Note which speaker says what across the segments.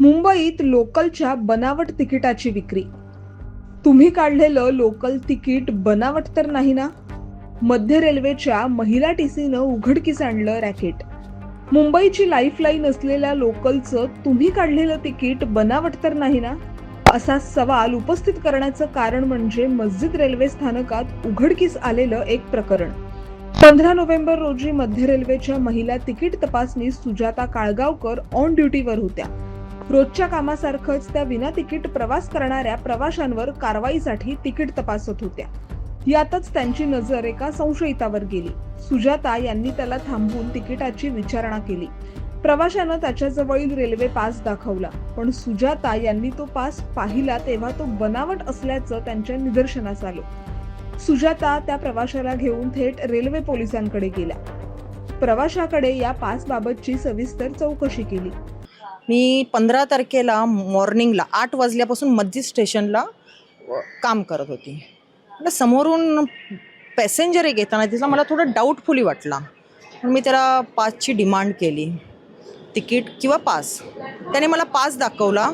Speaker 1: मुंबईत लोकलच्या बनावट तिकिटाची विक्री. तुम्ही काढलेलं लोकल तिकीट बनावट तर नाही ना? मध्य रेल्वेच्या महिला टीसीनं उघडकीस आणलं रॅकेट. मुंबईची लाईफलाईन असलेल्या लोकलचं तुम्ही काढलेलं तिकीट बनावट तर नाही ना? असा सवाल उपस्थित करण्याचं कारण म्हणजे मस्जिद रेल्वे स्थानकात उघडकीस आलेलं एक प्रकरण. पंधरा नोव्हेंबर रोजी मध्य रेल्वेच्या महिला तिकीट तपासणी सुजाता काळगावकर ऑन ड्युटीवर होत्या. रोजच्या कामासारखंच त्या विना तिकीट प्रवास करणाऱ्या प्रवाशांवर कारवाईसाठी तिकीट तपासत होत्या. यातच त्यांची नजर एका संशयितावर गेली. सुजाता यांनी त्याला थांबवून तिकिटाची विचारणा केली. प्रवाशानं त्याच्याजवळील रेल्वे पास दाखवला पण सुजाता यांनी तो पास पाहिला तेव्हा तो बनावट असल्याचं त्यांच्या निदर्शनास आलं. सुजाता त्या प्रवाशाला घेऊन थेट रेल्वे पोलिसांकडे गेल्या. प्रवाशाकडे या पास बाबतची सविस्तर चौकशी केली.
Speaker 2: मी पंधरा तारखेला मॉर्निंगला आठ वाजल्यापासून मस्जिद स्टेशनला काम करत होती. म्हटलं समोरून पॅसेंजर एक येताना तिथला मला थोडं डाऊटफुली वाटला. म्हणून मी त्याला पासची डिमांड केली. तिकीट किंवा पास. त्याने मला पास दाखवला.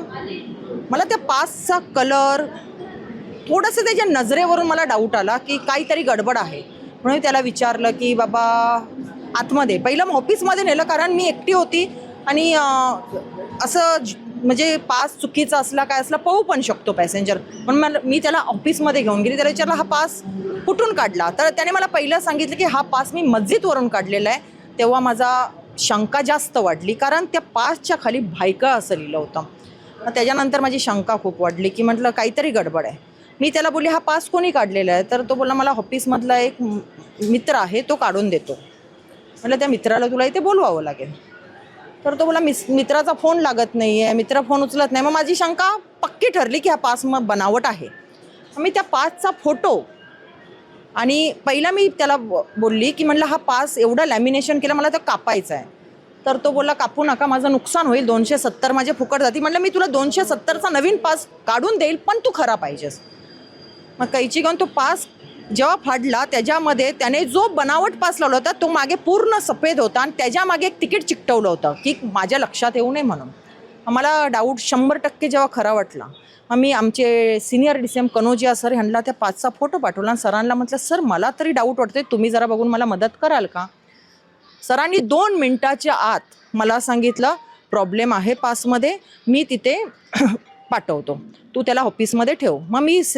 Speaker 2: मला त्या पासचा कलर थोडंसं त्याच्या नजरेवरून मला डाऊट आला की काहीतरी गडबड आहे. म्हणून मी त्याला विचारलं की बाबा आतमध्ये. पहिलं मग ऑफिसमध्ये नेलं कारण मी एकटी होती आणि असं म्हणजे पास चुकीचा असला काय असला पाहू पण शकतो पॅसेंजर. पण मला मी त्याला ऑफिसमध्ये घेऊन गेली त्याला विचारला हा पास कुठून काढला? तर त्याने मला पहिलं सांगितलं की हा पास मी मस्जिदवरून काढलेला आहे. तेव्हा माझा शंका जास्त वाढली कारण त्या पासच्या खाली भायका असं लिहिलं होतं. मग त्याच्यानंतर माझी शंका खूप वाढली की म्हटलं काहीतरी गडबड आहे. मी त्याला बोलली हा पास कोणी काढलेला आहे? तर तो बोलला मला ऑफिसमधला एक मित्र आहे तो काढून देतो. म्हटलं त्या मित्राला तुला इथे बोलवावं लागेल. तर तो बोला मिस मित्राचा फोन लागत नाही आहे मित्र फोन उचलत नाही. मग माझी शंका पक्की ठरली की हा पास मग बनावट आहे. मग मी त्या पासचा फोटो आणि पहिला मी त्याला ब- बोलली की म्हणलं हा पास एवढं लॅमिनेशन केलं मला तो कापायचं आहे तर तो बोलला कापू नका माझं नुकसान होईल दोनशे सत्तर माझे फुकट जाती म्हटलं मी तुला दोनशे सत्तरचा नवीन पास काढून देईल पण तू खरा पाहिजेस. मग कैची घेऊन तो पास जेव्हा फाडला त्याच्यामध्ये त्याने जो बनावट पास लावला होता तो मागे पूर्ण सफेद होता आणि त्याच्यामागे एक तिकीट चिकटवलं होतं की माझ्या लक्षात येऊ नये म्हणून. आम्हाला मला डाऊट शंभर टक्के जेव्हा खरा वाटला मग मी आमचे senior D C M Kanojia sir ह्यांना त्या पाचचा फोटो पाठवला आणि सरांना म्हटलं सर मला तरी डाऊट वाटतोय तुम्ही जरा बघून मला मदत कराल का? सरांनी दोन मिनटाच्या आत मला सांगितलं प्रॉब्लेम आहे पासमध्ये मी तिथे पाठवतो. तू त्याला ऑफिसमध्ये ठेव. मग मी स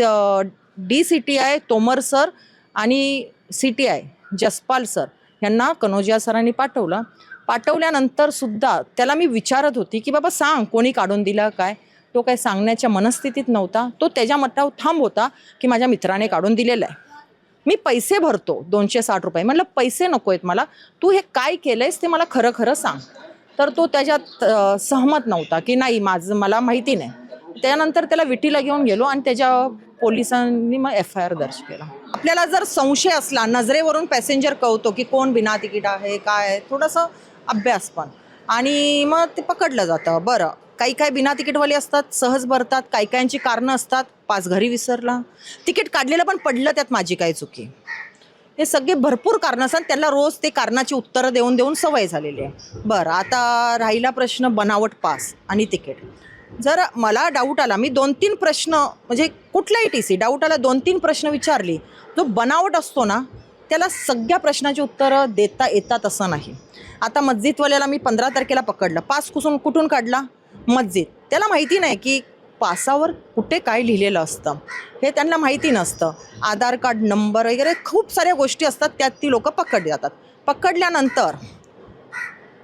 Speaker 2: D C T I Tomar sir आणि C T I Jaspal sir यांना कनोजिया सरांनी पाठवलं. पाठवल्यानंतर सुद्धा त्याला मी विचारत होती की बाबा सांग कोणी काढून दिला काय? तो काय सांगण्याच्या मनस्थितीत नव्हता. तो त्याच्या मतावर थांब होता की माझ्या मित्राने काढून दिलेलं आहे. मी पैसे भरतो दोनशे साठ रुपये. म्हटलं पैसे नको आहेत मला. तू हे काय केलं आहेस ते मला खरं खरं सांग. तर तो त्याच्यात सहमत नव्हता की नाही माझं मला माहिती नाही. त्यानंतर त्याला विटीला घेऊन गेलो आणि त्याच्या पोलिसांनी मग एफ आय आर दर्ज केला. आपल्याला जर संशय असला नजरेवरून पॅसेंजर कळतो की कोण बिना तिकीट आहे काय आहे थोडंसं अभ्यास पण. आणि मग ते पकडलं जातं. बरं काही काही बिना तिकीटवाले असतात सहज भरतात काही काहींची कारणं असतात पाच घरी विसरला. तिकीट काढलेलं पण पडलं त्यात माझी काय चुकी. हे सगळे भरपूर कारणं असतात त्याला रोज ते कारणाची उत्तरं देऊन देऊन सवय झालेली आहे. बरं आता राहिला प्रश्न बनावट पास आणि तिकीट. जर मला डाऊट आला मी दोन तीन प्रश्न म्हणजे कुठलाही टी सी डाऊट आला दोन तीन प्रश्न विचारली जो बनावट असतो ना त्याला सगळ्या प्रश्नाची उत्तरं देता येतात असं नाही. आता मस्जिदवाल्याला मी पंधरा तारखेला पकडलं. पास कुसून कुठून काढला? मस्जिद. त्याला माहिती नाही की पासावर कुठे काय लिहिलेलं असतं. हे त्यांना माहिती नसतं. आधार कार्ड नंबर वगैरे खूप साऱ्या गोष्टी असतात त्यात ती लोकं पकडली जातात. पकडल्यानंतर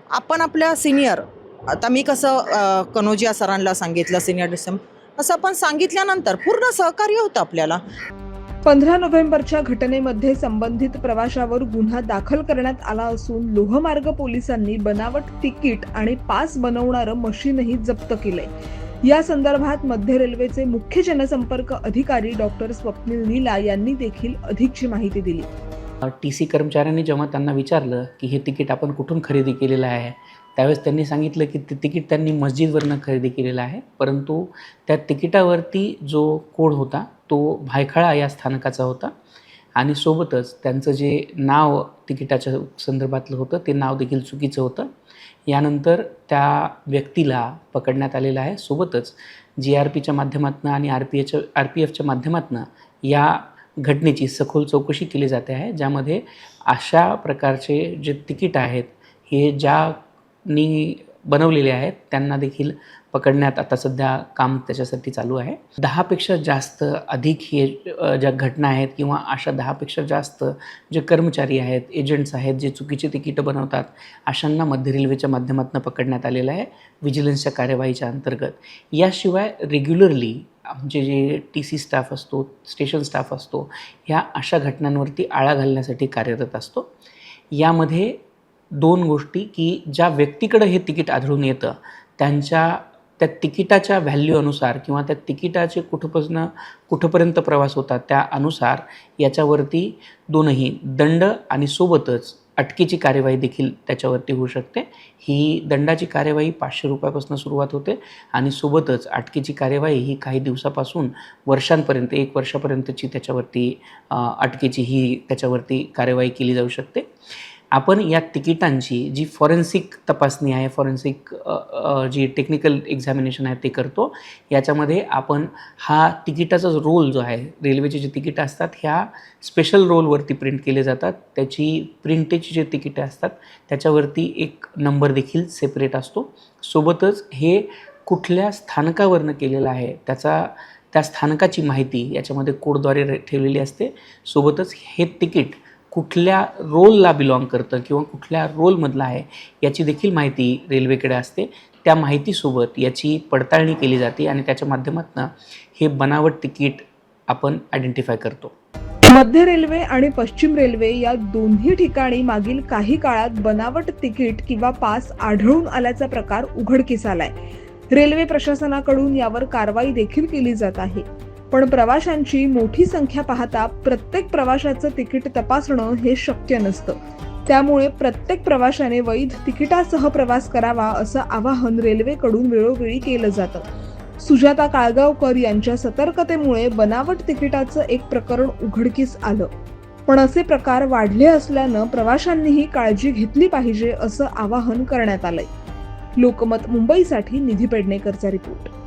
Speaker 2: आपण आपल्या सिनियर आता मी कसं कनोजिया सरांना सांगितलं सिनियर डिसेम असं आपण सांगितल्यानंतर पूर्ण सहकार्य होतं आपल्याला.
Speaker 1: पंधरा नोव्हेंबरच्या घटनेमध्ये संबंधित प्रवाशावर गुन्हा दाखल करण्यात आला असून लोहमार्ग पोलिसांनी बनावट तिकीट आणि पास बनवणारं मशीनही जप्त केलंय. या संदर्भात मध्य रेल्वेचे मुख्य जनसंपर्क अधिकारी डॉक्टर स्वप्नील नीला यांनी देखील अधिकची माहिती दिली.
Speaker 3: टी सी कर्मचाऱ्यांनी जेव्हा त्यांना विचारलं की हे तिकीट आपण कुठून खरेदी केलेलं आहे त्यावेळेस त्यांनी सांगितलं की ते तिकीट त्यांनी मस्जिदवरनं खरेदी केलेलं आहे. परंतु त्या तिकिटावरती जो कोड होता तो भायखळा या स्थानकाचा होता. आणि सोबतच त्यांचं जे नाव तिकिटाच्या संदर्भातलं होतं ते नाव देखील चुकीचं होतं. यानंतर त्या व्यक्तीला पकडण्यात आलेलं आहे. सोबतच जी आर पीच्या माध्यमातून आणि आर पी एच्या आर पी एफच्या माध्यमातून या घटनेची सखोल चौकशी केली जाते आहे ज्यामध्ये अशा प्रकारचे जे तिकीट आहेत हे ज्या नी बनवलेले आहेत. त्यांना देखील पकडण्यात आता सध्या काम त्याच्यासाठी चालू आहे. दहापेक्षा जास्त अधिक हे ज्या घटना आहेत किंवा अशा दहापेक्षा जास्त जे कर्मचारी आहेत एजंट्स आहेत जे चुकीची तिकीटं बनवतात अशांना मध्य रेल्वेच्या माध्यमातून पकडण्यात आलेलं आहे विजिलन्सच्या कार्यवाहीच्या अंतर्गत. याशिवाय रेग्युलरली आमचे जे टी सी स्टाफ असतो स्टेशन स्टाफ असतो ह्या अशा घटनांवरती आळा घालण्यासाठी कार्यरत असतो. यामध्ये दोन गोष्टी की ज्या व्यक्तीकडं हे तिकीट आढळून येतं त्यांच्या त्या तिकिटाच्या व्हॅल्यू अनुसार किंवा त्या तिकिटाचे कुठंपासून कुठंपर्यंत प्रवास होता त्या अनुसार याच्यावरती दोनही दंड आणि सोबतच अटकेची कार्यवाही देखील त्याच्यावरती होऊ शकते. ही दंडाची कार्यवाही पाचशे रुपयापासून सुरुवात होते आणि सोबतच अटकेची कार्यवाही ही काही दिवसापासून वर्षांपर्यंत एक वर्षापर्यंतची त्याच्यावरती अटकेची ही त्याच्यावरती कार्यवाही केली जाऊ शकते. आपण या तिकिटांची जी फॉरेन्सिक तपासणी आहे फॉरेन्सिक जी टेक्निकल एक्झामिनेशन आहे ते करतो याच्यामध्ये आपण हा तिकिटाचा रोल जो आहे रेल्वेचे जे तिकीटं असतात ह्या स्पेशल रोलवरती प्रिंट केले जातात. त्याची प्रिंटेची जे तिकिटे असतात त्याच्यावरती एक नंबर देखील सेपरेट असतो. सोबतच हे कुठल्या स्थानकावरनं केलेलं आहे त्याचा त्या स्थानकाची माहिती याच्यामध्ये कोडद्वारे ठेवलेली असते. सोबतच हे तिकीट कुठल्या रोलला बिलॉंग करतं किंवा कुठल्या रोलमधलं आहे याची देखील माहिती रेल्वेकडे असते. त्या माहितीसोबत याची पडताळणी केली जाते आणि त्याच्या माध्यमातून हे बनावट तिकीट आपण आयडेंटिफाय करतो.
Speaker 1: मध्य रेल्वे आणि पश्चिम रेल्वे या दोन्ही ठिकाणी मागील काही काळात बनावट तिकीट किंवा पास आढळून आल्याचा प्रकार उघडकीस आलाय. रेल्वे प्रशासनाकडून यावर कारवाई देखील केली जात आहे. पण प्रवाशांची मोठी संख्या पाहता प्रत्येक प्रवाशाचं तिकीट तपासणं हे शक्य नसतं. त्यामुळे प्रत्येक प्रवाशाने वैध तिकिटासह प्रवास करावा असं आवाहन रेल्वेकडून वेळोवेळी केलं जातं. सुजाता काळगावकर यांच्या सतर्कतेमुळे बनावट तिकिटाचं एक प्रकरण उघडकीस आलं. पण असे प्रकार वाढले असल्यानं प्रवाशांनीही काळजी घेतली पाहिजे असं आवाहन करण्यात आलंय. लोकमत मुंबईसाठी निधी पेडणेकरचा रिपोर्ट.